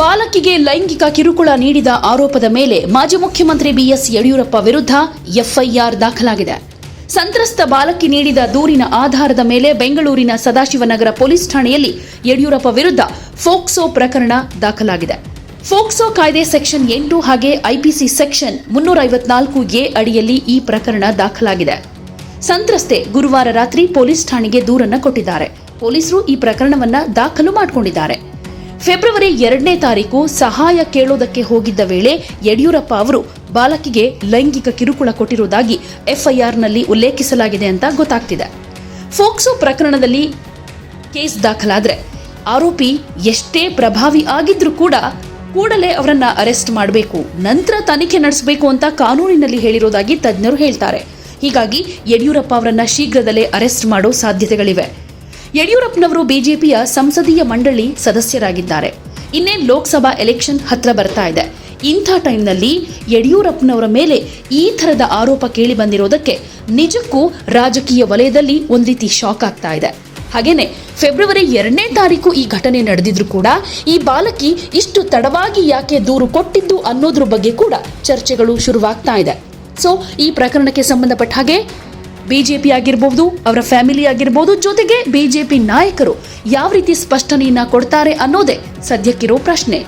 ಬಾಲಕಿಗೆ ಲೈಂಗಿಕ ಕಿರುಕುಳ ನೀಡಿದ ಆರೋಪದ ಮೇಲೆ ಮಾಜಿ ಮುಖ್ಯಮಂತ್ರಿ ಬಿಎಸ್ ಯಡಿಯೂರಪ್ಪ ವಿರುದ್ಧ ಎಫ್ಐಆರ್ ದಾಖಲಾಗಿದೆ. ಸಂತ್ರಸ್ತ ಬಾಲಕಿ ನೀಡಿದ ದೂರಿನ ಆಧಾರದ ಮೇಲೆ ಬೆಂಗಳೂರಿನ ಸದಾಶಿವನಗರ ಪೊಲೀಸ್ ಠಾಣೆಯಲ್ಲಿ ಯಡಿಯೂರಪ್ಪ ವಿರುದ್ಧ ಫೋಕ್ಸೋ ಪ್ರಕರಣ ದಾಖಲಾಗಿದೆ. ಫೋಕ್ಸೋ ಕಾಯ್ದೆ ಸೆಕ್ಷನ್ ಎಂಟು ಹಾಗೆ ಐಪಿಸಿ ಸೆಕ್ಷನ್ ಮುನ್ನೂರ ಐವತ್ನಾಲ್ಕು ಎ ಅಡಿಯಲ್ಲಿ ಈ ಪ್ರಕರಣ ದಾಖಲಾಗಿದೆ. ಸಂತ್ರಸ್ತೆ ಗುರುವಾರ ರಾತ್ರಿ ಪೊಲೀಸ್ ಠಾಣೆಗೆ ದೂರನ್ನು ಕೊಟ್ಟಿದ್ದಾರೆ. ಪೊಲೀಸರು ಈ ಪ್ರಕರಣವನ್ನ ದಾಖಲು ಮಾಡಿಕೊಂಡಿದ್ದಾರೆ. ಫೆಬ್ರವರಿ ಎರಡನೇ ತಾರೀಕು ಸಹಾಯ ಕೇಳೋದಕ್ಕೆ ಹೋಗಿದ್ದ ವೇಳೆ ಯಡಿಯೂರಪ್ಪ ಅವರು ಬಾಲಕಿಗೆ ಲೈಂಗಿಕ ಕಿರುಕುಳ ಕೊಟ್ಟಿರುವುದಾಗಿ ಎಫ್ಐಆರ್ನಲ್ಲಿ ಉಲ್ಲೇಖಿಸಲಾಗಿದೆ ಅಂತ ಗೊತ್ತಾಗ್ತಿದೆ. ಫೋಕ್ಸೋ ಪ್ರಕರಣದಲ್ಲಿ ಕೇಸ್ ದಾಖಲಾದರೆ ಆರೋಪಿ ಎಷ್ಟೇ ಪ್ರಭಾವಿ ಆಗಿದ್ರೂ ಕೂಡ ಕೂಡಲೇ ಅವರನ್ನ ಅರೆಸ್ಟ್ ಮಾಡಬೇಕು, ನಂತರ ತನಿಖೆ ನಡೆಸಬೇಕು ಅಂತ ಕಾನೂನಿನಲ್ಲಿ ಹೇಳಿರೋದಾಗಿ ತಜ್ಞರು ಹೇಳ್ತಾರೆ. ಹೀಗಾಗಿ ಯಡಿಯೂರಪ್ಪ ಅವರನ್ನ ಶೀಘ್ರದಲ್ಲೇ ಅರೆಸ್ಟ್ ಮಾಡೋ ಸಾಧ್ಯತೆಗಳಿವೆ. ಯಡಿಯೂರಪ್ಪನವರು ಬಿಜೆಪಿಯ ಸಂಸದೀಯ ಮಂಡಳಿ ಸದಸ್ಯರಾಗಿದ್ದಾರೆ. ಇನ್ನೇ ಲೋಕಸಭಾ ಎಲೆಕ್ಷನ್ ಹತ್ರ ಬರ್ತಾ ಇದೆ. ಇಂಥ ಟೈಮ್ನಲ್ಲಿ ಯಡಿಯೂರಪ್ಪನವರ ಮೇಲೆ ಈ ಥರದ ಆರೋಪ ಕೇಳಿ ಬಂದಿರೋದಕ್ಕೆ ನಿಜಕ್ಕೂ ರಾಜಕೀಯ ವಲಯದಲ್ಲಿ ಒಂದು ರೀತಿ ಶಾಕ್ ಆಗ್ತಾ ಇದೆ. ಹಾಗೇನೆ ಫೆಬ್ರವರಿ ಎರಡನೇ ತಾರೀಕು ಈ ಘಟನೆ ನಡೆದಿದ್ರು ಕೂಡ ಈ ಬಾಲಕಿ ಇಷ್ಟು ತಡವಾಗಿ ಯಾಕೆ ದೂರು ಕೊಟ್ಟಿದ್ದು ಅನ್ನೋದ್ರ ಬಗ್ಗೆ ಕೂಡ ಚರ್ಚೆಗಳು ಶುರುವಾಗ್ತಾ ಇದೆ. ಸೊ ಈ ಪ್ರಕರಣಕ್ಕೆ ಸಂಬಂಧಪಟ್ಟ ಹಾಗೆ ಬಿಜೆಪಿ ಆಗಿರ್ಬೋದು, ಅವರ ಫ್ಯಾಮಿಲಿ ಆಗಿರ್ಬೋದು, ಜೊತೆಗೆ ಬಿಜೆಪಿ ನಾಯಕರು ಯಾವ ರೀತಿ ಸ್ಪಷ್ಟನೆಯನ್ನ ಕೊಡ್ತಾರೆ ಅನ್ನೋದೇ ಸದ್ಯಕ್ಕಿರೋ ಪ್ರಶ್ನೆ.